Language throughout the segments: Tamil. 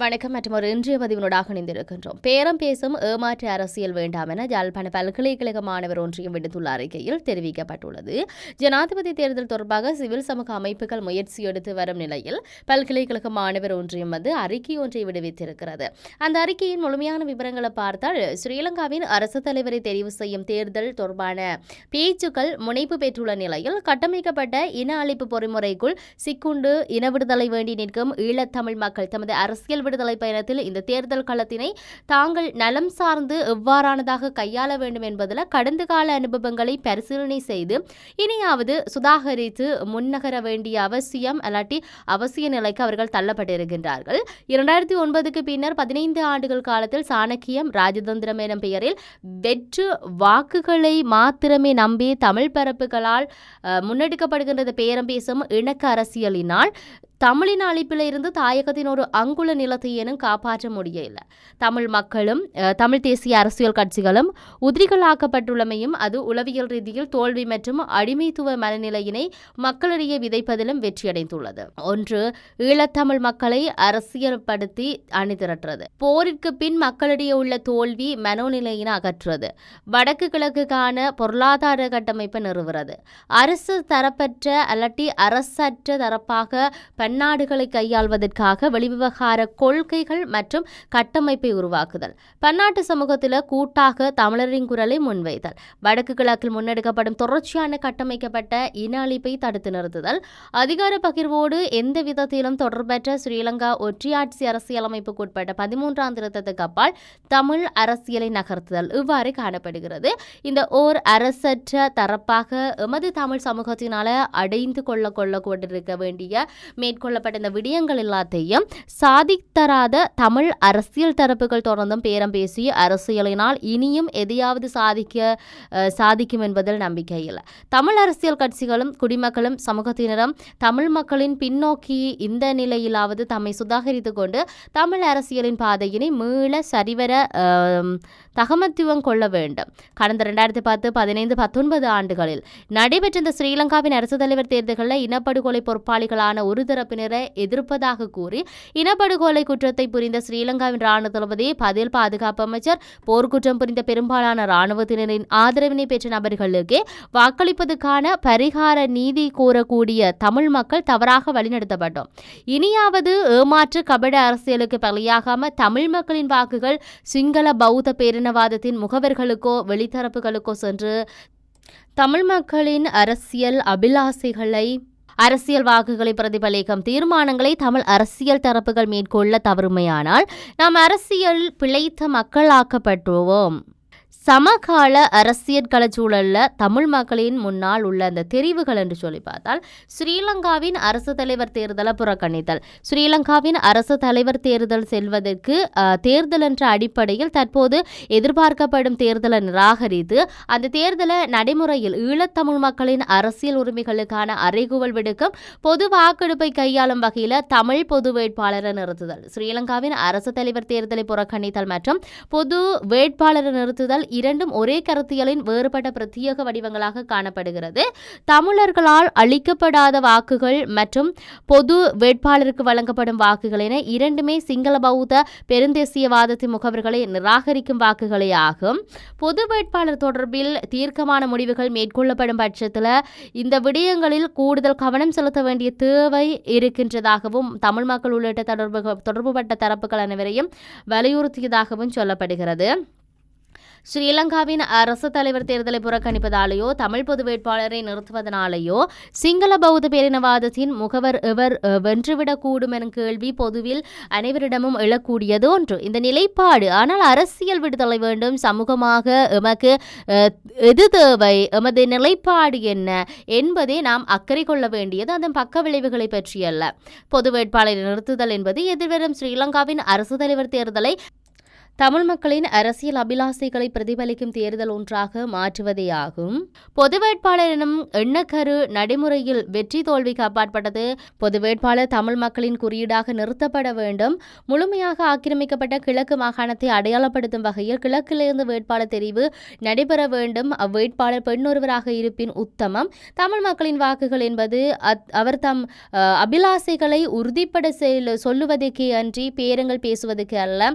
வணக்கம் மற்றும் ஒரு இன்றைய பதிவினூடாக இணைந்திருக்கின்றோம். பேரம் பேசும் ஏமாற்று அரசியல் வேண்டாம் என யாழ்ப்பாண பல்கலைக்கழக மாணவர் ஒன்றியம் விடுத்துள்ள அறிக்கையில் தெரிவிக்கப்பட்டுள்ளது. ஜனாதிபதி தேர்தல் தொடர்பாக சிவில் சமூக அமைப்புகள் முயற்சி எடுத்து வரும் நிலையில் பல்கலைக்கழக மாணவர் ஒன்றியம் வந்து அறிக்கை ஒன்றை விடுவித்திருக்கிறது. அந்த அறிக்கையின் முழுமையான விவரங்களை பார்த்தால் ஸ்ரீலங்காவின் அரசு தலைவரை தெரிவு செய்யும் தேர்தல் தொடர்பான பேச்சுக்கள் முனைப்பு பெற்றுள்ள நிலையில் கட்டமைக்கப்பட்ட இன அழிப்பு பொறிமுறைக்குள் சிக்குண்டு இன விடுதலை வேண்டி நிற்கும் ஈழத்தமிழ் மக்கள் தமது அரசியல் விடுதலை பயணத்தில் இந்த தேர்தல் களத்தினை தாங்கள் நலம் சார்ந்து எவ்வாறானதாக கையாள வேண்டும் என்பதில் கடந்த கால அனுபவங்களை பரிசீலனை செய்து இனியாவது சுதாகரித்து முன்னகர வேண்டிய அவசியம் அல்லாட்டி அவசிய நிலைக்கு அவர்கள் தள்ளப்பட்டிருக்கின்றார்கள். இரண்டாயிரத்தி ஒன்பதுக்கு பின்னர் பதினைந்து ஆண்டுகள் காலத்தில் சாணக்கியம் ராஜதந்திரம் எனும் பெயரில் வெற்று வாக்குகளை மாத்திரமே நம்பி தமிழ் பரப்புகளால் முன்னெடுக்கப்படுகின்றது பேரம் பேசும் இணக்க அரசியலினால் தமிழின் அழிப்பில் இருந்து தாயகத்தின் ஒரு அங்குல நிலத்தையேனும் காப்பாற்ற முடியல தமிழ் மக்களும் தமிழ் தேசிய அரசியல் கட்சிகளும் உதிரிகளாக்கப்பட்டுள்ளமையும் அது உளவியல் ரீதியில் தோல்வி மற்றும் அடிமைத்துவ மனநிலையினை மக்களிடையே விதைப்பதிலும் வெற்றியடைந்துள்ளது. ஒன்று ஈழத்தமிழ் மக்களை அரசியல்படுத்தி அணிதிரட்டுறது போரிற்கு பின் மக்களிடையே உள்ள தோல்வி மனோநிலையினை அகற்றுறது. வடக்கு கிழக்குக்கான பொருளாதார கட்டமைப்பை நிறுவுறது. அரசு தரப்பற்ற அல்லட்டி அரசற்ற தரப்பாக பன்னாடுகளை கையாள்வதற்காக வெளிவிவகார கொள்கைகள் மற்றும் கட்டமைப்பை உருவாக்குதல். பன்னாட்டு சமூகத்தில் கூட்டாக தமிழரின் குரலை முன்வைத்தல். வடக்கு கிழக்கில் முன்னெடுக்கப்படும் தொடர்ச்சியான கட்டமைக்கப்பட்ட இன அழிப்பை தடுத்து நிறுத்துதல். அதிகார பகிர்வோடு எந்த விதத்திலும் தொடர்பற்ற ஸ்ரீலங்கா ஒற்றையாட்சி அரசியலமைப்புக்கு உட்பட்ட பதிமூன்றாம் திருத்தத்துக்கு அப்பால் தமிழ் அரசியலை நகர்த்துதல் இவ்வாறு காணப்படுகிறது. இந்த ஓர் அரசற்ற தரப்பாக எமது தமிழ் சமூகத்தினால அடைந்து கொள்ள கொள்ள கொண்டிருக்க வேண்டிய மேற்கொள்ளப்பட்ட இந்த விடயங்கள் எல்லாத்தையும் சாதித்தராத தமிழ் அரசியல் தரப்புகள் தொடர்ந்தும் பேரம் பேசி அரசியலினால் இனியும் எதையாவது சாதிக்க சாதிக்கும் என்பதில் நம்பிக்கை இல்லை. தமிழ் அரசியல் கட்சிகளும் குடிமக்களும் சமூகத்தினரும் தமிழ் மக்களின் பின்னோக்கி இந்த நிலையிலாவது தம்மை சுதாகரித்து கொண்டு தமிழ் அரசியலின் பாதையினை மீள சரிவர தகமத்துவம் கொள்ள வேண்டும். கடந்த ரெண்டாயிரத்தி பத்து பதினைந்து பத்தொன்பது ஆண்டுகளில் நடைபெற்ற இந்த ஸ்ரீலங்காவின் அரசு தலைவர் தேர்தல்களில் இனப்படுகொலை பொறுப்பாளிகளான ஒரு தரப்பினரை எதிர்ப்பதாக கூறி இனப்படுகொலை குற்றத்தை புரிந்த ஸ்ரீலங்காவின் ராணுவ தளபதி பதில் பாதுகாப்பு அமைச்சர் போர்க்குற்றம் புரிந்த பெரும்பாலான இராணுவத்தினரின் ஆதரவினை பெற்ற நபர்களுக்கு வாக்களிப்பதற்கான பரிகார நீதி கோரக்கூடிய தமிழ் மக்கள் தவறாக வழிநடத்தப்பட்டோம். இனியாவது ஏமாற்று கபட அரசியலுக்கு பலியாகாம தமிழ் மக்களின் வாக்குகள் சிங்கள பௌத்த பேரினவாதத்தின் முகவர்களுக்கோ வெளித்தரப்புகளுக்கோ சென்று தமிழ் மக்களின் அரசியல் அபிலாசைகளை அரசியல் வாக்குகளை பிரதிபலிக்கும் தீர்மானங்களை தமிழ் அரசியல் தரப்புகள் மேற்கொள்ள தவறுமையானால் நாம் அரசியல் பிழைத்த மக்களாக்கப்பட்டுவோம். சமகால அரசியல் களச்சூழலில் தமிழ் மக்களின் முன்னால் உள்ள அந்த தெரிவுகள் என்று சொல்லி பார்த்தால் ஸ்ரீலங்காவின் அரசு தலைவர் தேர்தலை புறக்கணித்தல். ஸ்ரீலங்காவின் அரசு தலைவர் தேர்தல் செல்வதற்கு தேர்தல் என்ற அடிப்படையில் தற்போது எதிர்பார்க்கப்படும் தேர்தலை நிராகரித்து அந்த தேர்தலை நடைமுறையில் ஈழத்தமிழ் மக்களின் அரசியல் உரிமைகளுக்கான அறைகூவல் விடுக்கும் பொது வாக்கெடுப்பை கையாளும் வகையில் தமிழ் பொது வேட்பாளரை நிறுத்துதல். ஸ்ரீலங்காவின் அரசு தலைவர் தேர்தலை புறக்கணித்தல் மற்றும் பொது வேட்பாளரை நிறுத்துதல் இரண்டும் ஒரே கருத்தியலின் வேறுபட்ட பிரத்யேக வடிவங்களாக காணப்படுகிறது. தமிழர்களால் அளிக்கப்படாத வாக்குகள் மற்றும் பொது வேட்பாளருக்கு வழங்கப்படும் வாக்குகள் என இரண்டுமே சிங்கள பௌத்த பெருந்தேசியவாதத்தின் முகவர்களை நிராகரிக்கும் வாக்குகளே ஆகும். பொது வேட்பாளர் தொடர்பில் தீர்க்கமான முடிவுகள் மேற்கொள்ளப்படும் பட்சத்தில் இந்த விடயங்களில் கூடுதல் கவனம் செலுத்த வேண்டிய தேவை இருக்கின்றதாகவும் தமிழ் மக்கள் உள்ளிட்ட தொடர்பு தொடர்புபட்ட தரப்புகள் அனைவரையும் வலியுறுத்தியதாகவும் சொல்லப்படுகிறது. ஸ்ரீலங்காவின் அரசு தலைவர் தேர்தலை புறக்கணிப்பதாலேயோ தமிழ் பொது வேட்பாளரை நிறுத்துவதனாலேயோ சிங்கள பௌத்த பேரினவாதத்தின் முகவர் எவர் வென்றுவிடக்கூடும் என கேள்வி பொதுவில் அனைவரிடமும் எழக்கூடியது ஒன்று. இந்த நிலைப்பாடு ஆனால் அரசியல் விடுதலை வேண்டும் சமூகமாக எமக்கு எது தேவை எமது நிலைப்பாடு என்ன என்பதை நாம் அக்கறை கொள்ள வேண்டியது அதன் பக்க விளைவுகளை பற்றியல்ல. பொது வேட்பாளரை நிறுத்துதல் என்பது எதிர்வரும் ஸ்ரீலங்காவின் அரசு தலைவர் தேர்தலை தமிழ் மக்களின் அரசியல் அபிலாசைகளை பிரதிபலிக்கும் தேர்தல் ஒன்றாக மாற்றுவதே ஆகும். பொது வேட்பாளர் எனும் எண்ணக்கரு நடைமுறையில் வெற்றி தோல்விக்கு அப்பாற்பட்டது பொது வேட்பாளர் தமிழ் மக்களின் குறியீடாக நிறுத்தப்பட வேண்டும். முழுமையாக ஆக்கிரமிக்கப்பட்ட கிழக்கு மாகாணத்தை அடையாளப்படுத்தும் வகையில் கிழக்கிலிருந்து வேட்பாளர் தெரிவு நடைபெற வேண்டும். அவ்வேட்பாளர் பெண்ணொருவராக இருப்பின் உத்தமம். தமிழ் மக்களின் வாக்குகள் என்பது அவர் தம் அபிலாசைகளை உறுதிப்பட சொல்லுவதற்கே அன்றி பேரங்கள் பேசுவதற்கு அல்ல.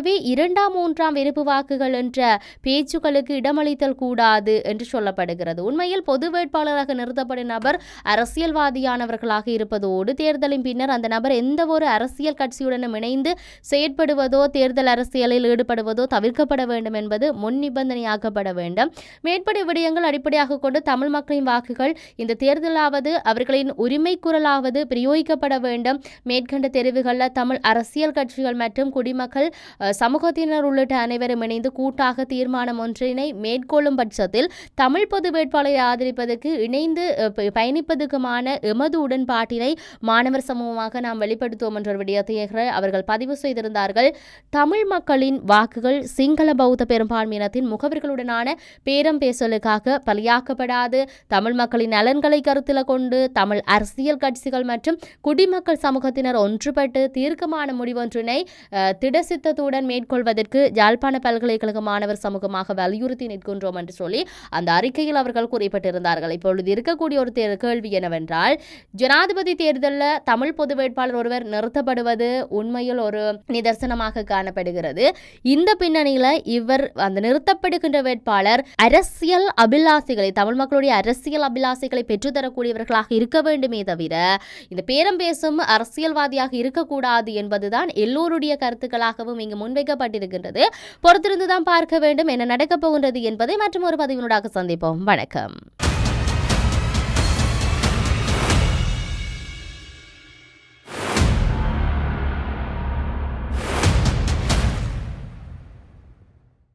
ஆகவே இரண்டாம் மூன்றாம் வெறுப்பு வாக்குகள் என்ற பேச்சுக்களுக்கு இடமளித்தல் கூடாது என்று சொல்லப்படுகிறது. உண்மையில் பொது வேட்பாளராக நிறுத்தப்படும் நபர் அரசியல்வாதியானவர்களாக இருப்பதோடு தேர்தலின் பின்னர் அந்த நபர் எந்த ஒரு அரசியல் கட்சியுடனும் இணைந்து செயற்படுவதோ தேர்தல் அரசியலில் ஈடுபடுவதோ தவிர்க்கப்பட வேண்டும் என்பது முன் நிபந்தனையாக்கப்பட வேண்டும். மேற்படி விடயங்கள் அடிப்படையாக கொண்டு தமிழ் மக்களின் வாக்குகள் இந்த தேர்தலாவது அவர்களின் உரிமை குரலாவது பிரயோகிக்கப்பட வேண்டும். மேற்கண்ட தெரிவுகளில் தமிழ் அரசியல் கட்சிகள் மற்றும் குடிமக்கள் சமூகத்தினர் உள்ளிட்ட அனைவரும் இணைந்து கூட்டாக தீர்மானம் ஒன்றினை மேற்கொள்ளும் பட்சத்தில் தமிழ் பொது வேட்பாளரை ஆதரிப்பதற்கு இணைந்து பயணிப்பதற்குமான எமது உடன்பாட்டினை மாணவர் சமூகமாக நாம் வெளிப்படுத்துவோம் என்ற விடயத்தை அவர்கள் பதிவு செய்திருந்தார்கள். தமிழ் மக்களின் வாக்குகள் சிங்கள பௌத்த பெரும்பான்மையினத்தின் முகவர்களுடனான பேரம் பேசலுக்காக பலியாக்கப்படாது. தமிழ் மக்களின் நலன்களை கருத்தில் கொண்டு தமிழ் அரசியல் கட்சிகள் மற்றும் குடிமக்கள் சமூகத்தினர் ஒன்றுபட்டு தீர்க்கமான முடிவொன்றினை திடசித்தத்துடன் மேற்கொள்வதற்கு யாழ்ப்பாண பல்கலைக்கழக மாணவர் சமூகமாக வலியுறுத்தி நிற்கின்றோம் என்று சொல்லி அந்த அறிக்கையில் அவர்கள் குறிப்பிட்டிருந்தார்கள். இப்பொழுது இருக்கக்கூடிய ஒரு கேள்வி என்னவென்றால் ஜனாதிபதி தேர்தலில் தமிழ் பொது வேட்பாளர் ஒருவர் நிறுத்தப்படுவது உண்மையில் ஒரு நிதர்சனமாக காணப்படுகிறது. இந்த பின்னணியில் இவர் அந்த நிறுத்தப்படுகின்ற வேட்பாளர் அரசியல் அபிலாசைகளை தமிழ் மக்களுடைய அரசியல் அபிலாசைகளை பெற்றுத்தரக்கூடியவர்களாக இருக்க வேண்டுமே தவிர இந்த பேரம் பேசும் அரசியல்வாதியாக இருக்கக்கூடாது என்பதுதான் எல்லோருடைய கருத்துக்களாகவும் இங்கு முன்வைக்கப்பட்டிருக்கின்றது. பொறுத்திருந்துதான் பார்க்க வேண்டும் என்ன நடக்கப் போகின்றது என்பதை மற்றும் ஒரு பதிவினூடாக சந்திப்போம். வணக்கம்.